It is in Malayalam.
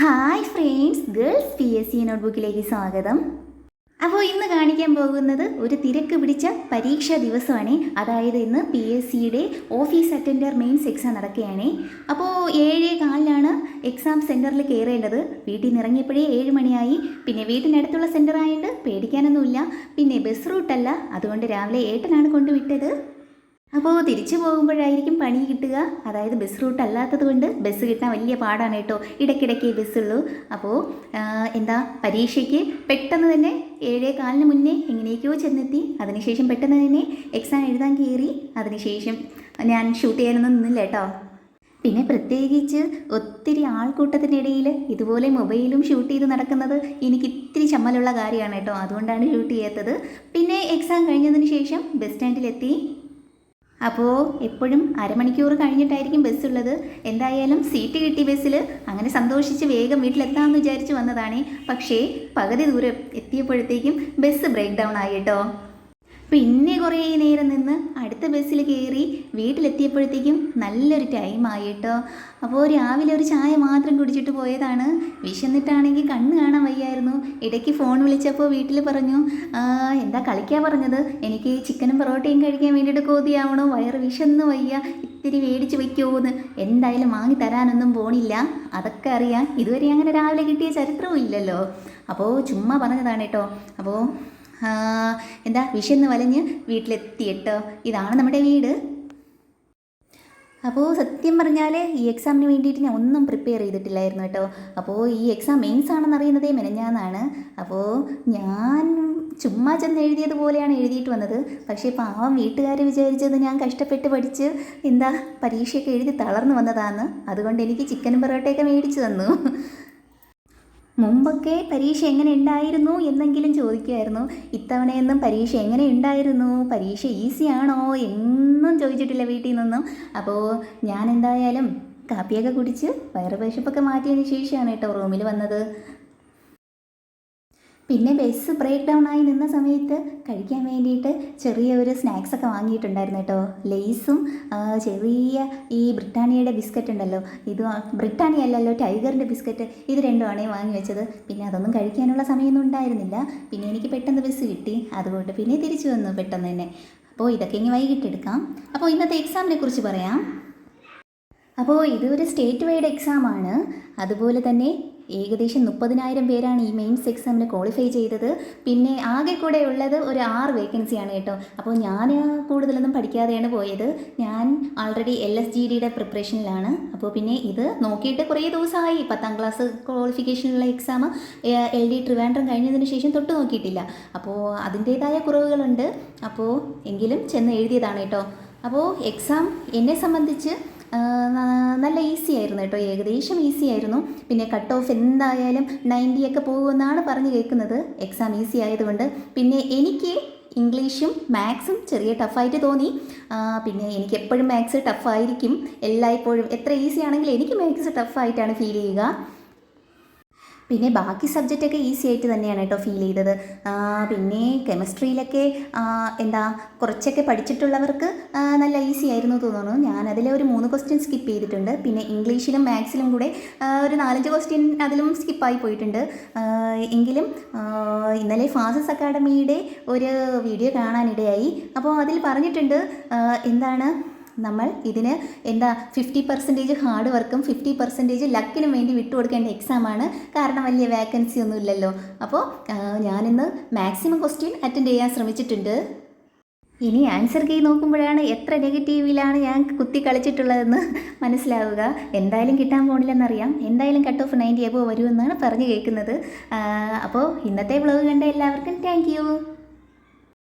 Hi friends girls P S C നോട്ട്ബുക്കിലേക്ക് സ്വാഗതം. അപ്പോൾ ഇന്ന് കാണിക്കാൻ പോകുന്നത് ഒരു തിരക്ക് പിടിച്ച പരീക്ഷാ ദിവസമാണ്. അതായത് ഇന്ന് പി എസ് സിയുടെ ഓഫീസ് അറ്റൻഡർ മെയിൻസ് എക്സാം നടക്കുകയാണ്. അപ്പോൾ ഏഴേ കാലിലാണ് എക്സാം സെന്ററിൽ കയറേണ്ടത്. വീട്ടിൽ നിന്ന് ഇറങ്ങിയപ്പോഴേ ഏഴ് മണിയായി. പിന്നെ വീട്ടിനടുത്തുള്ള സെന്റർ ആയതുകൊണ്ട് പേടിക്കാനൊന്നുമില്ല. പിന്നെ ബസ് റൂട്ടല്ല അതുകൊണ്ട് രാവിലെ ഏട്ടനാണ് കൊണ്ടുവിട്ടത് അപ്പോൾ തിരിച്ചു പോകുമ്പോഴായിരിക്കും പണി കിട്ടുക. അതായത് ബസ് റൂട്ട് അല്ലാത്തത് കൊണ്ട് ബസ് കിട്ടാൻ വലിയ പാടാണ് കേട്ടോ. ഇടയ്ക്കിടയ്ക്ക് ബസ്സുള്ളൂ അപ്പോൾ എന്താ പരീക്ഷയ്ക്ക് പെട്ടെന്ന് തന്നെ ഏഴേ കാലിന് മുന്നേ എങ്ങനെയൊക്കെയോ ചെന്നെത്തി. അതിനുശേഷം പെട്ടെന്ന് തന്നെ എക്സാം എഴുതാൻ കയറി. അതിനുശേഷം ഞാൻ ഷൂട്ട് ചെയ്യാനൊന്നും നിന്നില്ല കേട്ടോ. പിന്നെ പ്രത്യേകിച്ച് ഒത്തിരി ആൾക്കൂട്ടത്തിനിടയിൽ ഇതുപോലെ മൊബൈലും ഷൂട്ട് ചെയ്ത് നടക്കുന്നത് എനിക്ക് ഇത്തിരി ചമ്മലുള്ള കാര്യമാണ് കേട്ടോ. അതുകൊണ്ടാണ് ഷൂട്ട് ചെയ്യാത്തത്. പിന്നെ എക്സാം കഴിഞ്ഞതിന് ശേഷം ബസ് സ്റ്റാൻഡിലെത്തി അപ്പോൾ എപ്പോഴും അരമണിക്കൂർ കഴിഞ്ഞിട്ടായിരിക്കും ബസ്സുള്ളത് എന്തായാലും സീറ്റ് കിട്ടി ബസ്സിൽ അങ്ങനെ സന്തോഷിച്ച് വേഗം വീട്ടിലെത്താമെന്ന് വിചാരിച്ച് വന്നതാണ്. പക്ഷേ പകുതി ദൂരം എത്തിയപ്പോഴത്തേക്കും ബസ് ബ്രേക്ക് ഡൗൺ ആയി കേട്ടോ. പിന്നെ കുറേ നേരം നിന്ന് അടുത്ത ബസ്സിൽ കയറി വീട്ടിലെത്തിയപ്പോഴത്തേക്കും നല്ലൊരു ടൈമായി കേട്ടോ അപ്പോൾ രാവിലെ ഒരു ചായ മാത്രം കുടിച്ചിട്ട് പോയതാണ്. വിശന്നിട്ടാണെങ്കിൽ കണ്ണ് കാണാൻ വയ്യായിരുന്നു. ഇടയ്ക്ക് ഫോൺ വിളിച്ചപ്പോൾ വീട്ടിൽ പറഞ്ഞു എന്താ കളിക്കാൻ പറഞ്ഞത്? എനിക്ക് ചിക്കനും പൊറോട്ടയും കഴിക്കാൻ വേണ്ടിയിട്ട് കോതിയാവണോ. വയറ് വിശന്ന് വയ്യ. ഇത്തിരി മേടിച്ച് വയ്ക്കുമോന്ന് എന്തായാലും വാങ്ങി തരാനൊന്നും പോണില്ല. അതൊക്കെ അറിയാം ഇതുവരെ അങ്ങനെ രാവിലെ കിട്ടിയ ചരിത്രവും ഇല്ലല്ലോ. അപ്പോൾ ചുമ്മാ പറഞ്ഞതാണ് കേട്ടോ അപ്പോൾ എന്താ വിശന്ന് വലഞ്ഞ് വീട്ടിലെത്തി കേട്ടോ. ഇതാണ് നമ്മുടെ വീട്. അപ്പോൾ സത്യം പറഞ്ഞാൽ ഈ എക്സാമിന് വേണ്ടിയിട്ട് ഞാൻ ഒന്നും പ്രിപ്പയർ ചെയ്തിട്ടില്ലായിരുന്നു കേട്ടോ. അപ്പോൾ ഈ എക്സാം മെയിൻസ് ആണെന്ന് അറിയുന്നതേ മെനഞ്ഞാന്നാണ്. അപ്പോൾ ഞാൻ ചുമ്മാ ചെന്ന് എഴുതിയതുപോലെയാണ് എഴുതിയിട്ട് വന്നത്. പക്ഷേ പാവം വീട്ടുകാർ വിചാരിച്ചത് ഞാൻ കഷ്ടപ്പെട്ട് പഠിച്ച് എന്താ പരീക്ഷയൊക്കെ എഴുതി തളർന്നു വന്നതാണ് അതുകൊണ്ട് എനിക്ക് ചിക്കനും പൊറോട്ടയൊക്കെ മേടിച്ചു തന്നു. മുമ്പൊക്കെ പരീക്ഷ എങ്ങനെ ഉണ്ടായിരുന്നു എന്നെങ്കിലും ചോദിക്കുമായിരുന്നു ഇത്തവണയൊന്നും പരീക്ഷ എങ്ങനെ ഉണ്ടായിരുന്നു? പരീക്ഷ ഈസി ആണോ എന്നും ചോദിച്ചിട്ടില്ല വീട്ടിൽ നിന്നും. അപ്പോൾ ഞാൻ എന്തായാലും കാപ്പിയൊക്കെ കുടിച്ച് വയറ് വിശപ്പൊക്കെ മാറ്റിയതിന് ശേഷമാണ് കേട്ടോ റൂമിൽ വന്നത്. പിന്നെ ബസ് ബ്രേക്ക് ഡൗൺ ആയി നിന്ന സമയത്ത് കഴിക്കാൻ വേണ്ടിയിട്ട് ചെറിയ ഒരു സ്നാക്സ് ഒക്കെ വാങ്ങിയിട്ടുണ്ടായിരുന്നു കേട്ടോ. ലേസും ചെറിയ ഈ ബ്രിട്ടാനിയയുടെ ബിസ്ക്കറ്റ് ഉണ്ടല്ലോ. ഇത് ബ്രിട്ടാനിയ അല്ലല്ലോ ടൈഗറിന്റെ ബിസ്ക്കറ്റ് ഇത് രണ്ടുമാണ് വാങ്ങി വെച്ചത്. പിന്നെ അതൊന്നും കഴിക്കാനുള്ള സമയമൊന്നും ഉണ്ടായിരുന്നില്ല. പിന്നെ എനിക്ക് പെട്ടെന്ന് ബസ് കിട്ടി. അതുകൊണ്ട് പിന്നെ തിരിച്ചു വന്നു പെട്ടെന്ന് തന്നെ. അപ്പോൾ ഇതൊക്കെ ഇനി വൈകിട്ട് എടുക്കാം അപ്പോൾ ഇന്നത്തെ എക്സാമിനെ കുറിച്ച് പറയാം. അപ്പോൾ ഇതൊരു സ്റ്റേറ്റ് വൈഡ് എക്സാം ആണ്. അതുപോലെ തന്നെ ഏകദേശം മുപ്പതിനായിരം പേരാണ് ഈ മെയിൻസ് എക്സാമിന് ക്വാളിഫൈ ചെയ്തത്. പിന്നെ ആകെ കൂടെ ഉള്ളത് ഒരു ആറ് വേക്കൻസിയാണ് കേട്ടോ. അപ്പോൾ ഞാൻ കൂടുതലൊന്നും പഠിക്കാതെയാണ് പോയത്. ഞാൻ ആൾറെഡി എൽ എസ് ജി ഡിയുടെ പ്രിപ്പറേഷനിലാണ് അപ്പോൾ പിന്നെ ഇത് നോക്കിയിട്ട് കുറേ ദിവസമായി. പത്താം ക്ലാസ് ക്വാളിഫിക്കേഷനുള്ള എക്സാം എൽ ഡി ട്രിവാൻഡ്രം കഴിഞ്ഞതിന് ശേഷം തൊട്ട് നോക്കിയിട്ടില്ല. അപ്പോൾ അതിന്റേതായ കുറവുകളുണ്ട്. അപ്പോൾ എങ്കിലും ചെന്ന് എഴുതിയതാണ് കേട്ടോ. അപ്പോൾ എക്സാം എന്നെ സംബന്ധിച്ച് നല്ല ഈസി ആയിരുന്നു കേട്ടോ ഏകദേശം ഈസി ആയിരുന്നു. പിന്നെ കട്ട് ഓഫ് എന്തായാലും നയന്റി ഒക്കെ പോകുമെന്നാണ് പറഞ്ഞു കേൾക്കുന്നത്. എക്സാം ഈസി ആയതുകൊണ്ട്. പിന്നെ എനിക്ക് ഇംഗ്ലീഷും മാത്സും ചെറിയ ടഫായിട്ട് തോന്നി. പിന്നെ എനിക്ക് എപ്പോഴും മാത്സ് ടഫായിരിക്കും എല്ലായ്പ്പോഴും എത്ര ഈസി ആണെങ്കിലും എനിക്ക് മാത്സ് ടഫായിട്ടാണ് ഫീൽ ചെയ്യുക. പിന്നെ ബാക്കി സബ്ജക്റ്റൊക്കെ ഈസി ആയിട്ട് തന്നെയാണ് കേട്ടോ ഫീൽ ചെയ്തത്. പിന്നെ കെമിസ്ട്രിയിലൊക്കെ എന്താ കുറച്ചൊക്കെ പഠിച്ചിട്ടുള്ളവർക്ക് നല്ല ഈസി ആയിരുന്നു തോന്നുന്നു. ഞാൻ ഒരു മൂന്ന് ക്വസ്റ്റ്യൻ സ്കിപ്പ് ചെയ്തിട്ടുണ്ട്. പിന്നെ ഇംഗ്ലീഷിലും മാത്സിലും കൂടെ ഒരു നാലഞ്ച് ക്വസ്റ്റ്യൻ അതിലും സ്കിപ്പായി പോയിട്ടുണ്ട്. എങ്കിലും ഇന്നലെ ഫാസസ് അക്കാഡമിയുടെ ഒരു വീഡിയോ കാണാനിടയായി. അപ്പോൾ അതിൽ പറഞ്ഞിട്ടുണ്ട് എന്താണ് നമ്മൾ ഇതിന് എന്താ ഫിഫ്റ്റി പെർസെന്റേജ് ഹാർഡ് വർക്കും ഫിഫ്റ്റി പെർസെന്റേജ് ലക്കിനും വേണ്ടി വിട്ടുകൊടുക്കേണ്ട എക്സാമാണ് കാരണം വലിയ വേക്കൻസി ഒന്നും ഇല്ലല്ലോ. അപ്പോൾ ഞാനിന്ന് മാക്സിമം ക്വസ്റ്റ്യൻ അറ്റൻഡ് ചെയ്യാൻ ശ്രമിച്ചിട്ടുണ്ട്. ഇനി ആൻസർ കീ നോക്കുമ്പോഴാണ് എത്ര നെഗറ്റീവിലാണ് ഞാൻ കുത്തി കളിച്ചിട്ടുള്ളതെന്ന് മനസ്സിലാവുക. എന്തായാലും കിട്ടാൻ പോണില്ലെന്നറിയാം. എന്തായാലും കട്ട് ഓഫ് നയന്റി എബോ വരുമെന്നാണ് പറഞ്ഞു കേൾക്കുന്നത്. അപ്പോൾ ഇന്നത്തെ വ്ളോഗ് കണ്ട എല്ലാവർക്കും താങ്ക്